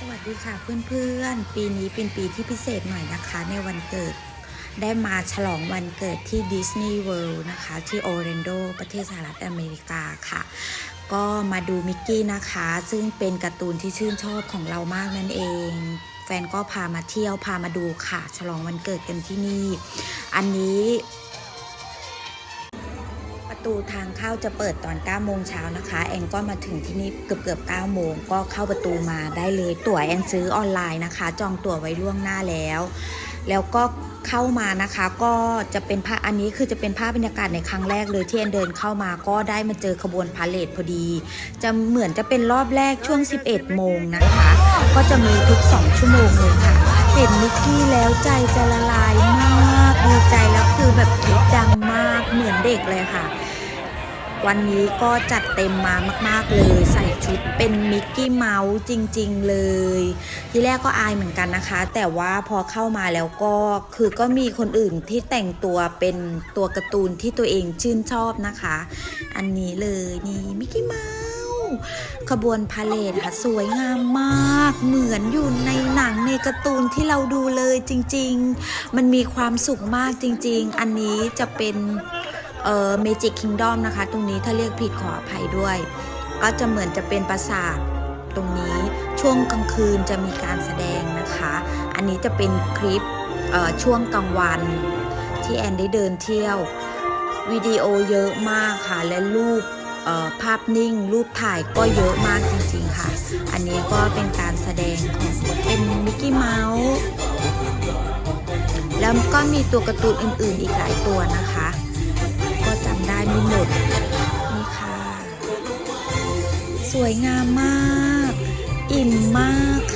สวัสดีค่ะเพื่อนๆ ปีนี้เป็นปีที่พิเศษหน่อยนะคะ ในวันเกิด ได้มาฉลองวันเกิดที่ดิสนีย์เวิลด์นะคะ ที่โอเรนโด ประเทศสหรัฐอเมริกาค่ะ ก็มาดูมิกกี้นะคะ ซึ่งเป็นการ์ตูนที่ชื่นชอบของเรามากนั่นเอง แฟนก็พามาเที่ยวพามาดูค่ะ ฉลองวันเกิดกันที่นี่ อันนี้ ตูทางเข้าจะเปิดตอน9โมงเช้านะคะ แอนก็มาถึงที่นี่เกือบเกือบ9โมงก็เข้าประตูมาได้เลย ตั๋วแอนซื้อออนไลน์นะคะ จองตั๋วไว้ล่วงหน้าแล้ว แล้วก็เข้ามานะคะก็จะเป็นภาพอันนี้คือจะเป็นภาพบรรยากาศในครั้งแรกเลยที่แอนเดินเข้ามาก็ได้มาเจอขบวนพาเลทพอดี จะเหมือนจะเป็นรอบแรกช่วง 11 โมงนะคะ ก็จะมีทุก 2 ชั่วโมงเลยค่ะ เห็นมิกกี้แล้วใจจะละลายมากดีใจแล้วคือแบบคลิปดังมากเหมือนเด็กเลยค่ะ วันนี้ก็จัดเต็มมามาก ๆ เลย ใส่ชุดเป็นมิกกี้เมาส์จริง ๆ เลย ที่แรกก็อายเหมือนกันนะคะ แต่ว่าพอเข้ามาแล้วก็คือก็มีคนอื่นที่แต่งตัวเป็นตัวการ์ตูนที่ตัวเองชื่นชอบนะคะ อันนี้เลยนี่มิกกี้เมาส์ขบวนพาเลทค่ะสวยงามมาก เหมือนอยู่ในหนังในการ์ตูนที่เราดูเลยจริง ๆ มันมีความสุขมากจริง ๆ อันนี้จะเป็น เอ่อ Magic Kingdom นะคะ ตรงนี้ถ้าเรียกผิดขออภัยด้วย ก็จะเหมือนจะเป็นปราสาทตรงนี้ช่วงกลางคืนจะมีการแสดงนะคะ อันนี้จะเป็นคลิปเอ่อช่วงกลางวันที่แอนได้เดินเที่ยววิดีโอเยอะมากค่ะ และรูปเอ่อภาพนิ่ง รูปถ่ายก็เยอะมากจริงๆค่ะ อันนี้ก็เป็นการแสดงของเป็นมิกกี้เมาส์แล้วก็มีตัวการ์ตูนอื่นๆอีกหลายตัวนะคะ ไม่หมดนี่ค่ะ สวยงามมาก อิ่มมากค่ะ